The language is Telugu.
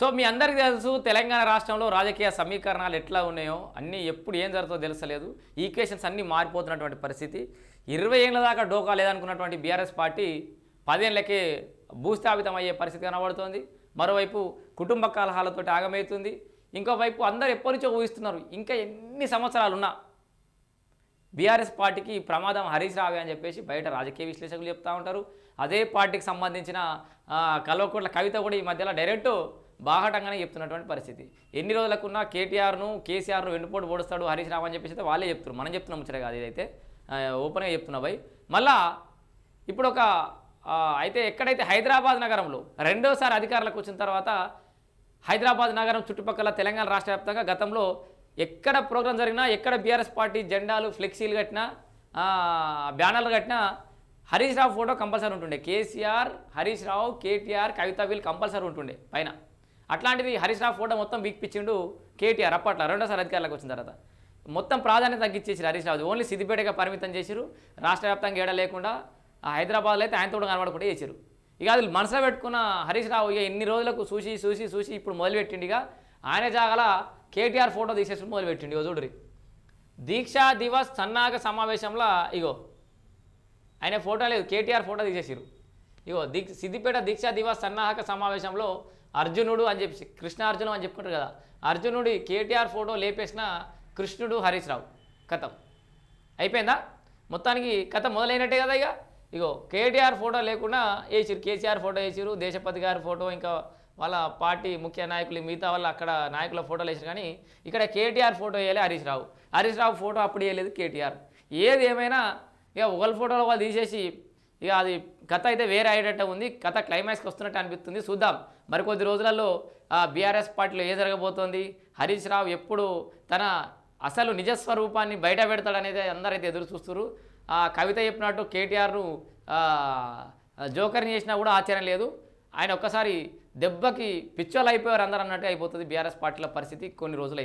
సో మీ అందరికీ తెలుసు తెలంగాణ రాష్ట్రంలో రాజకీయ సమీకరణాలు ఎట్లా ఉన్నాయో అన్నీ ఎప్పుడు ఏం జరుగుతుందో తెలుసలేదు. ఈక్వేషన్స్ అన్నీ మారిపోతున్నటువంటి పరిస్థితి. ఇరవై ఏళ్ళ దాకా డోకా లేదనుకున్నటువంటి బీఆర్ఎస్ పార్టీ పదేళ్ళకే భూస్థాపితం అయ్యే పరిస్థితి కనబడుతోంది. మరోవైపు కుటుంబ కలహాలతో ఆగమవుతుంది. ఇంకోవైపు అందరు ఎప్పటి నుంచో ఊహిస్తున్నారు ఇంకా ఎన్ని సంవత్సరాలు ఉన్నా బీఆర్ఎస్ పార్టీకి ప్రమాదం హరీష్ రావే అని చెప్పేసి బయట రాజకీయ విశ్లేషకులు చెప్తూ ఉంటారు. అదే పార్టీకి సంబంధించిన ఆ, కల్వకుంట్ల కవిత కూడా ఈ మధ్యలో డైరెక్ట్ బాహటంగానే చెప్తున్నటువంటి పరిస్థితి. ఎన్ని రోజులకున్నా కేటీఆర్ను కేసీఆర్ను వెన్నుపోటు ఓడుస్తాడు హరీష్ రావు అని చెప్పేసి అయితే వాళ్ళే చెప్తున్నారు. మనం చెప్తున్నాం ముచ్చట కాదు ఇదైతే. ఓపెన్గా చెప్తున్నా భయ్. మళ్ళా ఇప్పుడు ఒక అయితే ఎక్కడైతే హైదరాబాద్ నగరంలో రెండోసారి అధికారులకు వచ్చిన తర్వాత హైదరాబాద్ నగరం చుట్టుపక్కల తెలంగాణ రాష్ట్ర వ్యాప్తంగా గతంలో ఎక్కడ ప్రోగ్రాం జరిగినా ఎక్కడ బీఆర్ఎస్ పార్టీ జెండాలు ఫ్లెక్సీలు కట్టినా బ్యానర్లు కట్టినా హరీష్ రావు ఫోటో కంపల్సరీ ఉంటుండే. కేసీఆర్ హరీష్ రావు కేటీఆర్ కవిత వీళ్ళు కంపల్సరీ ఉంటుండే పైన. అట్లాంటిది హరీష్ రావు ఫోటో మొత్తం వీక్పిచ్చిండు కేటీఆర్ అప్పట్లో రెండోసారి అధికారులకు వచ్చిన తర్వాత. మొత్తం ప్రాధాన్యత తగ్గించేసారు హరీష్ రావు. ఓన్లీ సిద్దిపేటగా పరిమితం చేసిరు రాష్ట్ర వ్యాప్తంగా ఏడ లేకుండా హైదరాబాద్లో అయితే ఆయనతో కనబడకుండా చేశారు. ఇక అది మనసులో పెట్టుకున్న హరీష్ రావు ఇక ఎన్ని రోజులకు చూసి చూసి చూసి ఇప్పుడు మొదలుపెట్టిండు ఇక. ఆయన జాగల కేటీఆర్ ఫోటో తీసేసి మొదలుపెట్టిండి ఇగో చూడరి దీక్షా దివస్ సన్నాహక సమావేశంలో ఇగో ఆయన ఫోటో లేదు కేటీఆర్ ఫోటో తీసేసిరు ఇగో దిక్ సిద్దిపేట దీక్షా దివాస్ సన్నాహక సమావేశంలో అర్జునుడు అని చెప్పి కృష్ణార్జునం అని చెప్పుకుంటారు కదా అర్జునుడి కేటీఆర్ ఫోటో లేపేసిన కృష్ణుడు హరీష్ రావు కథం. అయిపోయిందా? మొత్తానికి కథ మొదలైనట్టే కదా ఇక ఇగో కేటీఆర్ ఫోటో లేకుండా వేసిరు కేసీఆర్ ఫోటో వేసిరు దేశపతి గారి ఫోటో ఇంకా వాళ్ళ పార్టీ ముఖ్య నాయకులు మిగతా వాళ్ళు అక్కడ నాయకుల ఫోటోలు వేసారు కానీ ఇక్కడ కేటీఆర్ ఫోటో వేయాలి హరీష్ రావు. హరీష్ రావు ఫోటో అప్పుడు వేయలేదు కేటీఆర్. ఏది ఏమైనా ఇక ఒకళ్ళ ఫోటోలు వాళ్ళు తీసేసి ఇక అది కథ అయితే వేరే అయ్యేటట్టు ఉంది. కథ క్లైమాక్స్కి వస్తున్నట్టు అనిపిస్తుంది. చూద్దాం. మరికొద్ది రోజులలో బీఆర్ఎస్ పార్టీలో ఏ జరగబోతోంది? హరీష్ రావు ఎప్పుడు తన అసలు నిజస్వరూపాన్ని బయట పెడతాడనేది అందరైతే ఎదురు చూస్తున్నారు ఆ కవిత చెప్పినట్టు కేటీఆర్ను జోకర్ని చేసినా కూడా ఆశ్చర్యం లేదు. ఆయన ఒక్కసారి దెబ్బకి పిచ్చోళ్ళు అయిపోయారు అందరూ అన్నట్టు అయిపోతుంది బీఆర్ఎస్ పార్టీల పరిస్థితి. కొన్ని రోజులు